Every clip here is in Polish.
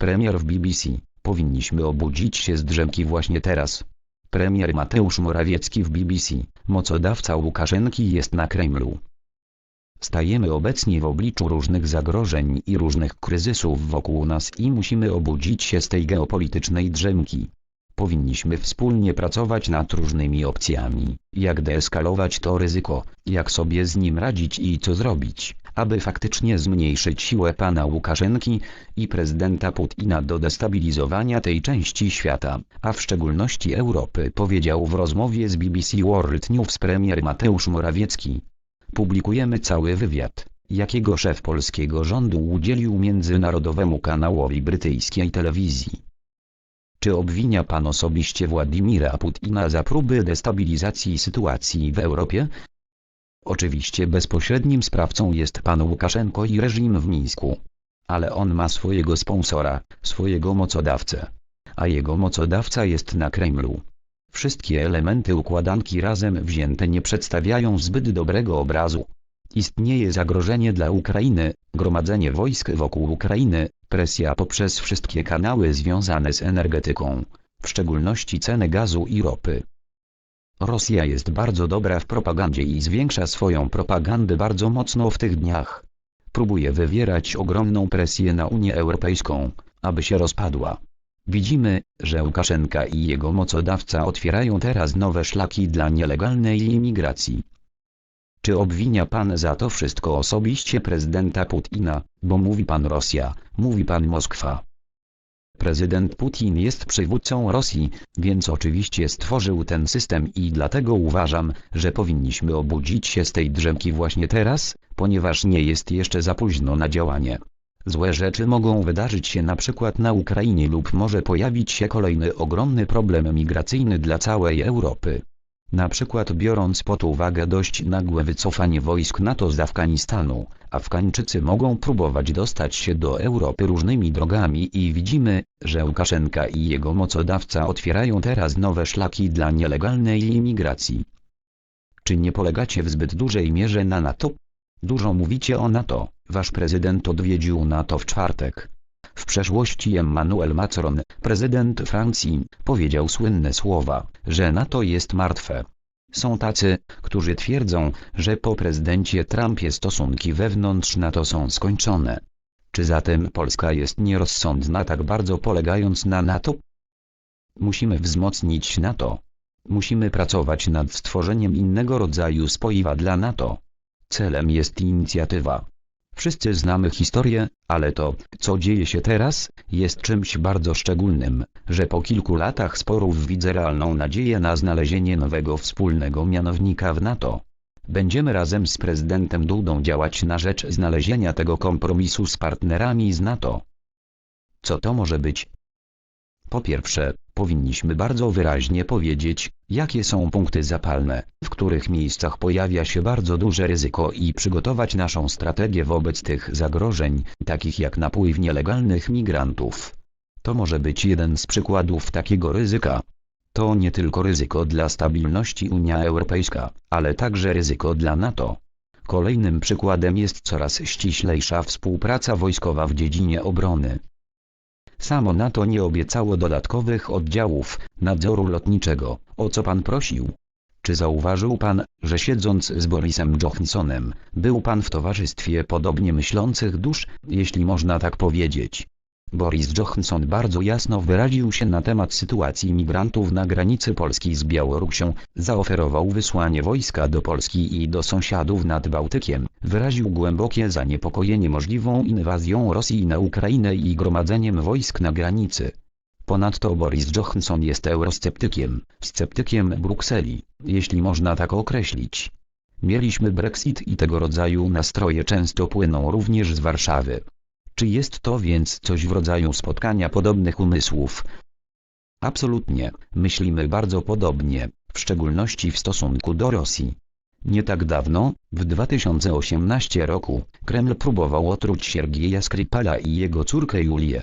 Premier w BBC. Powinniśmy obudzić się z drzemki właśnie teraz. Premier Mateusz Morawiecki w BBC. Mocodawca Łukaszenki jest na Kremlu. Stajemy obecnie w obliczu różnych zagrożeń i różnych kryzysów wokół nas i musimy obudzić się z tej geopolitycznej drzemki. Powinniśmy wspólnie pracować nad różnymi opcjami, jak deeskalować to ryzyko, jak sobie z nim radzić i co zrobić, aby faktycznie zmniejszyć siłę pana Łukaszenki i prezydenta Putina do destabilizowania tej części świata, a w szczególności Europy, powiedział w rozmowie z BBC World News premier Mateusz Morawiecki. Publikujemy cały wywiad, jakiego szef polskiego rządu udzielił międzynarodowemu kanałowi brytyjskiej telewizji. Czy obwinia pan osobiście Władimira Putina za próby destabilizacji sytuacji w Europie? Oczywiście bezpośrednim sprawcą jest pan Łukaszenko i reżim w Mińsku. Ale on ma swojego sponsora, swojego mocodawcę. A jego mocodawca jest na Kremlu. Wszystkie elementy układanki razem wzięte nie przedstawiają zbyt dobrego obrazu. Istnieje zagrożenie dla Ukrainy, gromadzenie wojsk wokół Ukrainy, presja poprzez wszystkie kanały związane z energetyką, w szczególności ceny gazu i ropy. Rosja jest bardzo dobra w propagandzie i zwiększa swoją propagandę bardzo mocno w tych dniach. Próbuje wywierać ogromną presję na Unię Europejską, aby się rozpadła. Widzimy, że Łukaszenka i jego mocodawca otwierają teraz nowe szlaki dla nielegalnej imigracji. Czy obwinia pan za to wszystko osobiście prezydenta Putina, bo mówi pan Rosja, mówi pan Moskwa? Prezydent Putin jest przywódcą Rosji, więc oczywiście stworzył ten system i dlatego uważam, że powinniśmy obudzić się z tej drzemki właśnie teraz, ponieważ nie jest jeszcze za późno na działanie. Złe rzeczy mogą wydarzyć się na przykład na Ukrainie lub może pojawić się kolejny ogromny problem migracyjny dla całej Europy. Na przykład biorąc pod uwagę dość nagłe wycofanie wojsk NATO z Afganistanu, Afgańczycy mogą próbować dostać się do Europy różnymi drogami i widzimy, że Łukaszenka i jego mocodawca otwierają teraz nowe szlaki dla nielegalnej imigracji. Czy nie polegacie w zbyt dużej mierze na NATO? Dużo mówicie o NATO, wasz prezydent odwiedził NATO w czwartek. W przeszłości Emmanuel Macron, prezydent Francji, powiedział słynne słowa, że NATO jest martwe. Są tacy, którzy twierdzą, że po prezydencie Trumpie stosunki wewnątrz NATO są skończone. Czy zatem Polska jest nierozsądna tak bardzo polegając na NATO? Musimy wzmocnić NATO. Musimy pracować nad stworzeniem innego rodzaju spoiwa dla NATO. Celem jest inicjatywa. Wszyscy znamy historię, ale to, co dzieje się teraz, jest czymś bardzo szczególnym, że po kilku latach sporów widzę realną nadzieję na znalezienie nowego wspólnego mianownika w NATO. Będziemy razem z prezydentem Dudą działać na rzecz znalezienia tego kompromisu z partnerami z NATO. Co to może być? Po pierwsze, powinniśmy bardzo wyraźnie powiedzieć, jakie są punkty zapalne, w których miejscach pojawia się bardzo duże ryzyko i przygotować naszą strategię wobec tych zagrożeń, takich jak napływ nielegalnych migrantów. To może być jeden z przykładów takiego ryzyka. To nie tylko ryzyko dla stabilności Unia Europejska, ale także ryzyko dla NATO. Kolejnym przykładem jest coraz ściślejsza współpraca wojskowa w dziedzinie obrony. Samo NATO nie obiecało dodatkowych oddziałów nadzoru lotniczego, o co pan prosił. Czy zauważył pan, że siedząc z Borisem Johnsonem, był pan w towarzystwie podobnie myślących dusz, jeśli można tak powiedzieć? Boris Johnson bardzo jasno wyraził się na temat sytuacji migrantów na granicy Polski z Białorusią, zaoferował wysłanie wojska do Polski i do sąsiadów nad Bałtykiem, wyraził głębokie zaniepokojenie możliwą inwazją Rosji na Ukrainę i gromadzeniem wojsk na granicy. Ponadto Boris Johnson jest eurosceptykiem, sceptykiem Brukseli, jeśli można tak określić. Mieliśmy Brexit i tego rodzaju nastroje często płyną również z Warszawy. Czy jest to więc coś w rodzaju spotkania podobnych umysłów? Absolutnie, myślimy bardzo podobnie, w szczególności w stosunku do Rosji. Nie tak dawno, w 2018 roku, Kreml próbował otruć Siergieja Skripala i jego córkę Julię.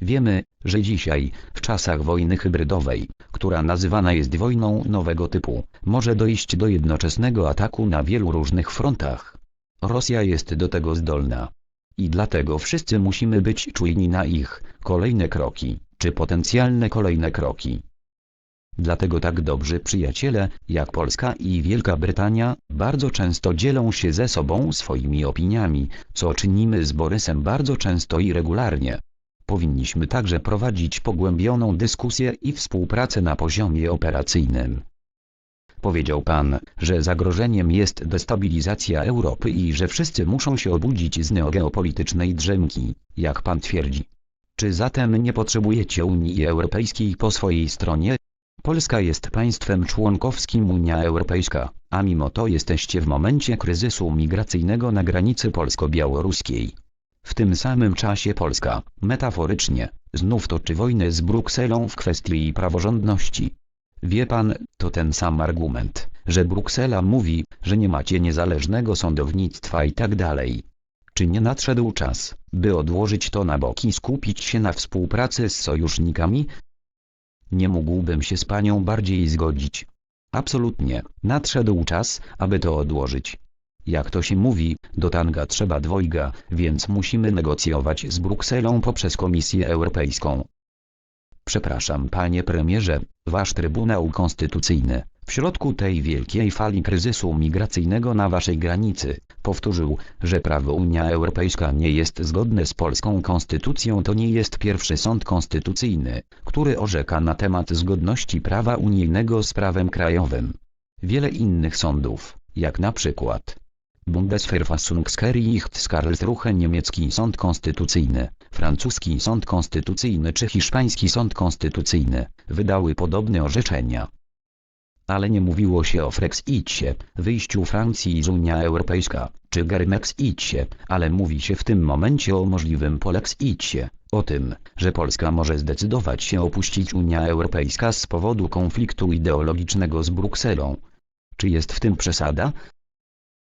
Wiemy, że dzisiaj, w czasach wojny hybrydowej, która nazywana jest wojną nowego typu, może dojść do jednoczesnego ataku na wielu różnych frontach. Rosja jest do tego zdolna. I dlatego wszyscy musimy być czujni na ich kolejne kroki, czy potencjalne kolejne kroki. Dlatego tak dobrzy przyjaciele, jak Polska i Wielka Brytania, bardzo często dzielą się ze sobą swoimi opiniami, co czynimy z Borysem bardzo często i regularnie. Powinniśmy także prowadzić pogłębioną dyskusję i współpracę na poziomie operacyjnym. Powiedział pan, że zagrożeniem jest destabilizacja Europy i że wszyscy muszą się obudzić z neogeopolitycznej drzemki, jak pan twierdzi. Czy zatem nie potrzebujecie Unii Europejskiej po swojej stronie? Polska jest państwem członkowskim Unia Europejska, a mimo to jesteście w momencie kryzysu migracyjnego na granicy polsko-białoruskiej. W tym samym czasie Polska, metaforycznie, znów toczy wojnę z Brukselą w kwestii praworządności. Wie pan, to ten sam argument, że Bruksela mówi, że nie macie niezależnego sądownictwa i tak dalej. Czy nie nadszedł czas, by odłożyć to na bok i skupić się na współpracy z sojusznikami? Nie mógłbym się z panią bardziej zgodzić. Absolutnie, nadszedł czas, aby to odłożyć. Jak to się mówi, do tanga trzeba dwojga, więc musimy negocjować z Brukselą poprzez Komisję Europejską. Przepraszam panie premierze, wasz Trybunał Konstytucyjny, w środku tej wielkiej fali kryzysu migracyjnego na waszej granicy, powtórzył, że prawo Unia Europejska nie jest zgodne z polską konstytucją to nie jest pierwszy sąd konstytucyjny, który orzeka na temat zgodności prawa unijnego z prawem krajowym. Wiele innych sądów, jak na przykład Bundesverfassungsgerichtskarlsruhe niemiecki sąd konstytucyjny, francuski sąd konstytucyjny czy hiszpański sąd konstytucyjny, wydały podobne orzeczenia. Ale nie mówiło się o Frexicie, wyjściu Francji z Unia Europejska, czy Germexicie, ale mówi się w tym momencie o możliwym Polexicie, o tym, że Polska może zdecydować się opuścić Unia Europejska z powodu konfliktu ideologicznego z Brukselą. Czy jest w tym przesada?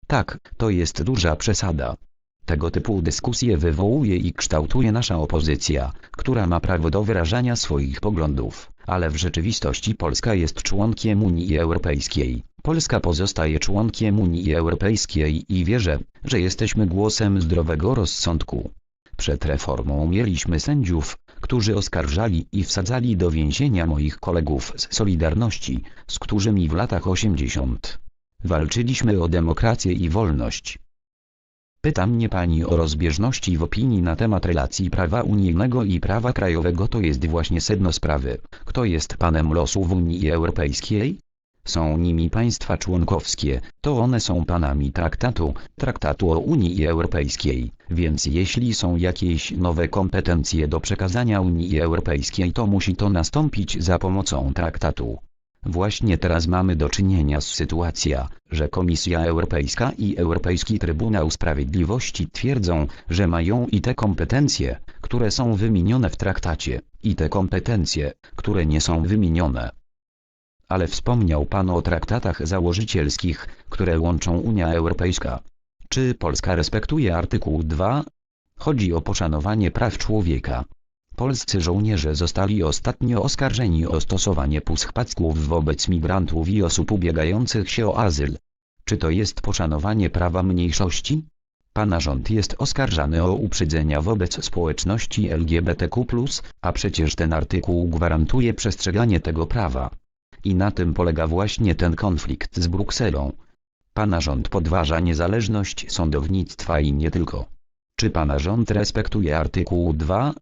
Tak, to jest duża przesada. Tego typu dyskusje wywołuje i kształtuje nasza opozycja, która ma prawo do wyrażania swoich poglądów, ale w rzeczywistości Polska jest członkiem Unii Europejskiej. Polska pozostaje członkiem Unii Europejskiej i wierzę, że jesteśmy głosem zdrowego rozsądku. Przed reformą mieliśmy sędziów, którzy oskarżali i wsadzali do więzienia moich kolegów z Solidarności, z którymi w latach 80. walczyliśmy o demokrację i wolność. Pyta mnie pani o rozbieżności w opinii na temat relacji prawa unijnego i prawa krajowego to jest właśnie sedno sprawy. Kto jest panem losu w Unii Europejskiej? Są nimi państwa członkowskie, to one są panami traktatu, traktatu o Unii Europejskiej, więc jeśli są jakieś nowe kompetencje do przekazania Unii Europejskiej to musi to nastąpić za pomocą traktatu. Właśnie teraz mamy do czynienia z sytuacją, że Komisja Europejska i Europejski Trybunał Sprawiedliwości twierdzą, że mają i te kompetencje, które są wymienione w traktacie, i te kompetencje, które nie są wymienione. Ale wspomniał Pan o traktatach założycielskich, które łączą Unia Europejska. Czy Polska respektuje artykuł 2? Chodzi o poszanowanie praw człowieka. Polscy żołnierze zostali ostatnio oskarżeni o stosowanie puschpacków wobec migrantów i osób ubiegających się o azyl. Czy to jest poszanowanie prawa mniejszości? Pana rząd jest oskarżany o uprzedzenia wobec społeczności LGBTQ+, a przecież ten artykuł gwarantuje przestrzeganie tego prawa. I na tym polega właśnie ten konflikt z Brukselą. Pana rząd podważa niezależność sądownictwa i nie tylko. Czy pana rząd respektuje artykuł 2?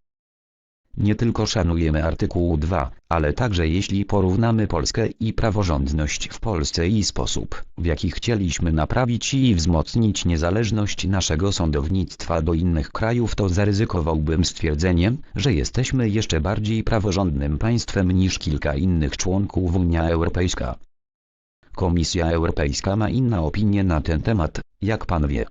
Nie tylko szanujemy artykuł 2, ale także jeśli porównamy Polskę i praworządność w Polsce i sposób, w jaki chcieliśmy naprawić i wzmocnić niezależność naszego sądownictwa do innych krajów to zaryzykowałbym stwierdzeniem, że jesteśmy jeszcze bardziej praworządnym państwem niż kilka innych członków Unia Europejska. Komisja Europejska ma inna opinie na ten temat, jak pan wie.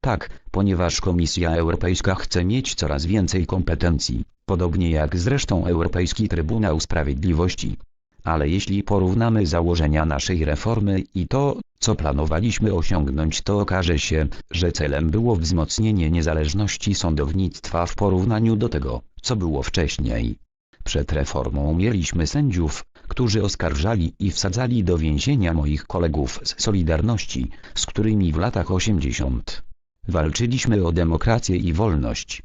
Tak, ponieważ Komisja Europejska chce mieć coraz więcej kompetencji, podobnie jak zresztą Europejski Trybunał Sprawiedliwości. Ale jeśli porównamy założenia naszej reformy i to, co planowaliśmy osiągnąć to okaże się, że celem było wzmocnienie niezależności sądownictwa w porównaniu do tego, co było wcześniej. Przed reformą mieliśmy sędziów, którzy oskarżali i wsadzali do więzienia moich kolegów z Solidarności, z którymi w latach 80 Walczyliśmy o demokrację i wolność.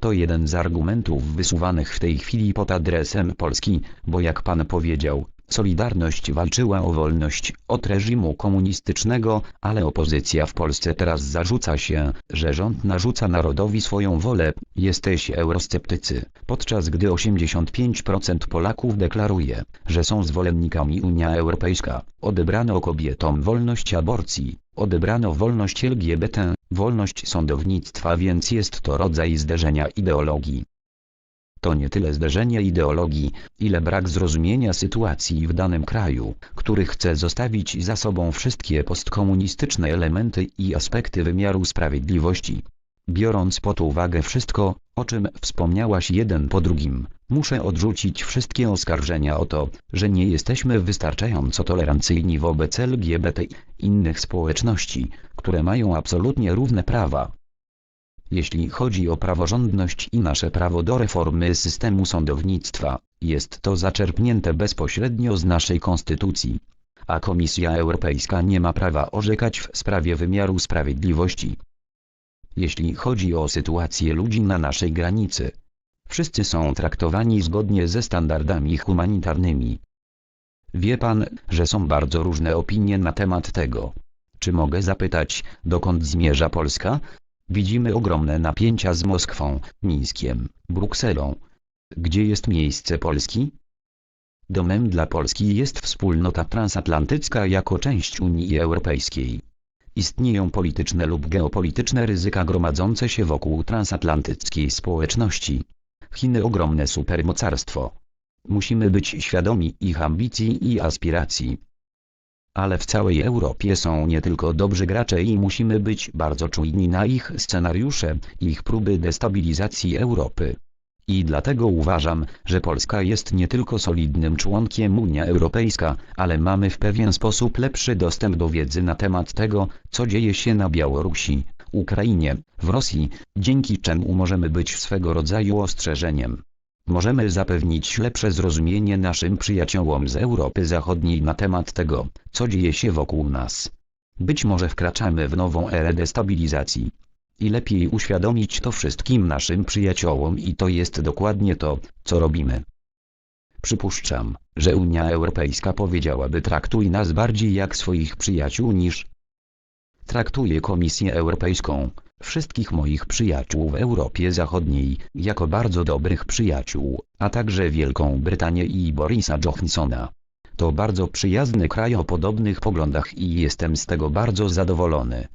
To jeden z argumentów wysuwanych w tej chwili pod adresem Polski, bo jak pan powiedział, Solidarność walczyła o wolność od reżimu komunistycznego, ale opozycja w Polsce teraz zarzuca się, że rząd narzuca narodowi swoją wolę, jesteś eurosceptycy, podczas gdy 85% Polaków deklaruje, że są zwolennikami Unia Europejska, odebrano kobietom wolność aborcji, odebrano wolność LGBT, wolność sądownictwa więc jest to rodzaj zderzenia ideologii. To nie tyle zderzenie ideologii, ile brak zrozumienia sytuacji w danym kraju, który chce zostawić za sobą wszystkie postkomunistyczne elementy i aspekty wymiaru sprawiedliwości. Biorąc pod uwagę wszystko, o czym wspomniałaś jeden po drugim, muszę odrzucić wszystkie oskarżenia o to, że nie jesteśmy wystarczająco tolerancyjni wobec LGBT i innych społeczności, które mają absolutnie równe prawa. Jeśli chodzi o praworządność i nasze prawo do reformy systemu sądownictwa, jest to zaczerpnięte bezpośrednio z naszej konstytucji. A Komisja Europejska nie ma prawa orzekać w sprawie wymiaru sprawiedliwości. Jeśli chodzi o sytuację ludzi na naszej granicy, wszyscy są traktowani zgodnie ze standardami humanitarnymi. Wie pan, że są bardzo różne opinie na temat tego. Czy mogę zapytać, dokąd zmierza Polska? Widzimy ogromne napięcia z Moskwą, Mińskiem, Brukselą. Gdzie jest miejsce Polski? Domem dla Polski jest wspólnota transatlantycka jako część Unii Europejskiej. Istnieją polityczne lub geopolityczne ryzyka gromadzące się wokół transatlantyckiej społeczności. Chiny ogromne supermocarstwo. Musimy być świadomi ich ambicji i aspiracji. Ale w całej Europie są nie tylko dobrzy gracze i musimy być bardzo czujni na ich scenariusze, ich próby destabilizacji Europy. I dlatego uważam, że Polska jest nie tylko solidnym członkiem Unia Europejska, ale mamy w pewien sposób lepszy dostęp do wiedzy na temat tego, co dzieje się na Białorusi, Ukrainie, w Rosji, dzięki czemu możemy być swego rodzaju ostrzeżeniem. Możemy zapewnić lepsze zrozumienie naszym przyjaciołom z Europy Zachodniej na temat tego, co dzieje się wokół nas. Być może wkraczamy w nową erę destabilizacji. I lepiej uświadomić to wszystkim naszym przyjaciołom i to jest dokładnie to, co robimy. Przypuszczam, że Unia Europejska powiedziałaby traktuj nas bardziej jak swoich przyjaciół niż Traktuję Komisję Europejską, wszystkich moich przyjaciół w Europie Zachodniej, jako bardzo dobrych przyjaciół, a także Wielką Brytanię i Borisa Johnsona. To bardzo przyjazny kraj o podobnych poglądach i jestem z tego bardzo zadowolony.